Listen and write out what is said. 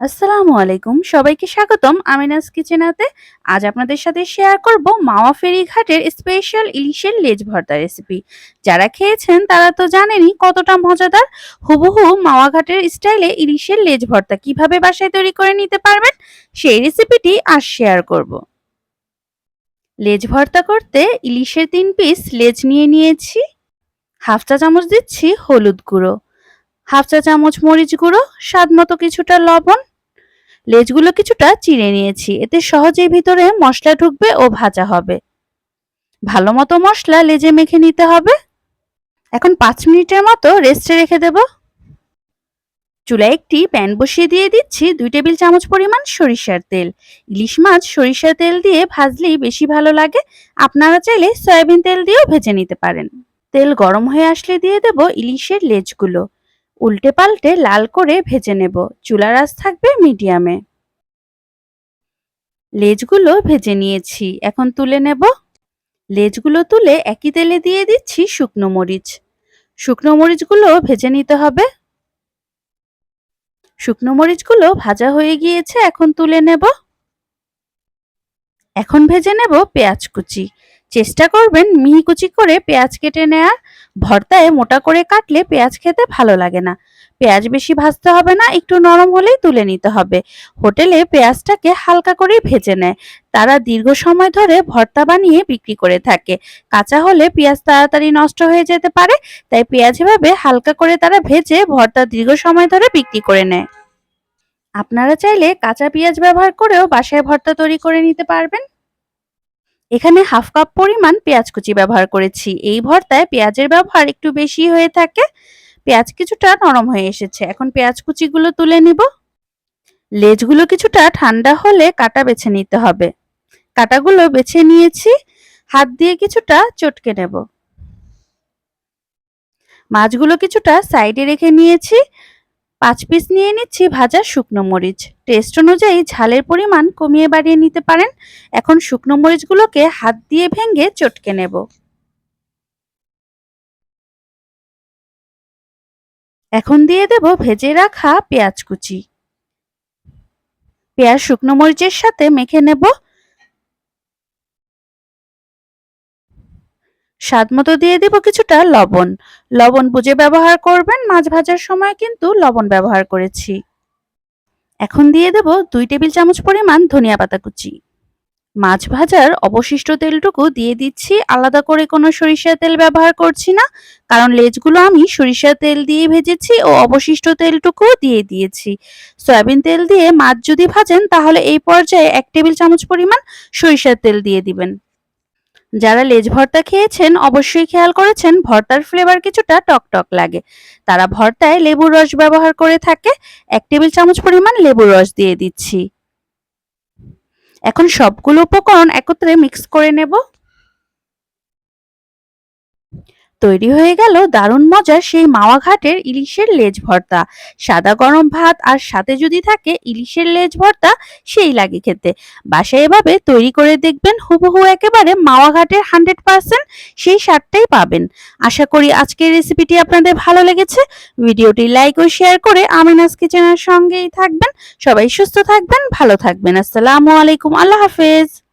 আসসালামু আলাইকুম। সবাইকে স্বাগতম আমিনাস কিচেনাতে আজ আপনাদের সাথে শেয়ার করব মাওয়া ফেরিঘাটের স্পেশাল ইলিশের লেজ ভর্তা রেসিপি যারা খেয়েছেন তারা তো জানেনই কতটা মজাদার। হুবহু মাওয়া ঘাটের স্টাইলে ইলিশের লেজ ভর্তা কীভাবে বাসায় তৈরি করে নিতে পারবেন, সেই রেসিপিটি আজ শেয়ার করব। লেজ ভর্তা করতে ইলিশের তিন পিস লেজ নিয়ে নিয়েছি। হাফ চা চামচ দিচ্ছি হলুদ গুঁড়ো। হাফ চা চামচ মরিচ গুঁড়ো, স্বাদ মতো কিছুটা লবণ। লেজগুলো কিছুটা চিড়ে নিয়েছি। এতে সহজেই ভিতরে মশলা ঢুকবে ও ভাজা হবে। ভালো মতো মশলা লেজে মেখে নিতে হবে। এখন পাঁচ মিনিটের মতো রেস্টে রেখে দেব। চুলায় একটি প্যান বসিয়ে দিয়ে দিচ্ছি দুই টেবিল চামচ পরিমাণ সরিষার তেল। ইলিশ মাছ সরিষার তেল দিয়ে ভাজলেই বেশি ভালো লাগে। আপনারা চাইলে সয়াবিন তেল দিয়েও ভেজে নিতে পারেন। তেল গরম হয়ে আসলে দিয়ে দেব ইলিশের লেজগুলো। উল্টে পাল্টে লাল করে ভেজে নেব। চুলার আঁচ থাকবে মিডিয়ামে। লেজগুলো ভেজে নিয়েছি। এখন তুলে নেব। লেজগুলো তুলে একই তেলে দিয়ে দিচ্ছি শুকনো মরিচ। শুকনো মরিচগুলো ভেজে নিতে হবে। শুকনো মরিচগুলো ভাজা হয়ে গিয়েছে, এখন তুলে নেব। এখন ভেজে নেব পেঁয়াজ কুচি। চেষ্টা করবেন মিহি কুচি করে পেঁয়াজ কেটে নেয়ার। ভর্তায় মোটা করে কাটলে পেঁয়াজ খেতে ভালো লাগে না। পেঁয়াজ বেশি ভাজতে হবে না, একটু নরম হলেই তুলে নিতে হবে। হোটেলে পেঁয়াজটাকে হালকা করে ভেজে নেয়। তারা দীর্ঘ সময় ধরে ভর্তা বানিয়ে বিক্রি করে থাকে। কাঁচা হলে পেঁয়াজ তাড়াতাড়ি নষ্ট হয়ে যেতে পারে, তাই পেঁয়াজ এভাবে হালকা করে তারা ভেজে ভর্তা দীর্ঘ সময় ধরে বিক্রি করে নেয়। আপনারা চাইলে কাঁচা পেঁয়াজ ব্যবহার করেও বাসায় ভর্তা তৈরি করে নিতে পারবেন। এখানে হাফ কাপ পরিমাণ পেঁয়াজ কুচি ব্যবহার করেছি। এই ভর্তায় পেঁয়াজের ব্যবহার একটু বেশি হয়ে থাকে। পেঁয়াজ কিছুটা নরম হয়ে এসেছে। এখন পেঁয়াজ কুচিগুলো তুলে নিব। লেজগুলো কিছুটা ঠান্ডা হলে কাটা বেছে নিতে হবে। কাটাগুলো বেছে নিয়েছি। হাত দিয়ে কিছুটা চটকে নেব। মাছগুলো কিছুটা সাইডে রেখে নিয়েছি। পাঁচ পিস নিয়ে নিচ্ছি ভাজা শুকনো মরিচ। টেস্ট অনুযায়ী ঝালের পরিমাণ কমিয়ে বাড়িয়ে নিতে পারেন। এখন শুকনো মরিচগুলোকে হাত দিয়ে ভেঙে চটকে নেব। এখন দিয়ে দেব ভেজে রাখা পেঁয়াজ কুচি। পেঁয়াজ শুকনো মরিচের সাথে মেখে নেব। স্বাদ মতো দিয়ে দিব কিছুটা লবণ। লবণ বুঝে ব্যবহার করবেন, মাছ ভাজার সময় কিন্তু লবণ ব্যবহার করেছি। এখন দিয়ে দেব দুই টেবিল চামচ পরিমাণ ধনিয়া পাতা কুচি। মাছ ভাজার অবশিষ্ট তেলটুকু দিয়ে দিচ্ছি, আলাদা করে কোনো সরিষার তেল ব্যবহার করছি না, কারণ লেজগুলো আমি সরিষার তেল দিয়ে ভেজেছি ও অবশিষ্ট তেলটুকু দিয়ে দিয়েছি। সয়াবিন তেল দিয়ে মাছ যদি ভাজেন, তাহলে এই পর্যায়ে এক টেবিল চামচ পরিমাণ সরিষার তেল দিয়ে দিবেন। যারা লেজ ভর্তা খেয়েছেন, অবশ্যই খেয়াল করেছেন, ভর্তার ফ্লেভার কিছুটা টকটক লাগে। তারা ভর্তায় লেবুর রস ব্যবহার করে থাকে। এক টেবিল চামচ পরিমাণ লেবুর রস দিয়ে দিচ্ছি। এখন সবগুলো উপকরণ একত্রে মিক্স করে নেব। তৈরি হয়ে গেল দারুণ মজার সেই মাওয়া ঘাটের ইলিশের লেজ ভর্তা। সাদা গরম ভাত আর সাথে যদি থাকে ইলিশের লেজ ভর্তা, সেই লাগে খেতে। বাসায় এভাবে তৈরি করে দেখবেন হুবহু একেবারে মাওয়া ঘাটের হান্ড্রেড পার্সেন্ট সেই স্বাদটাই পাবেন। আশা করি আজকের রেসিপিটি আপনাদের ভালো লেগেছে। ভিডিওটি লাইক ও শেয়ার করে আমিনাস কিচেনের সঙ্গেই থাকবেন। সবাই সুস্থ থাকবেন, ভালো থাকবেন। আসসালামু আলাইকুম, আল্লাহ হাফেজ।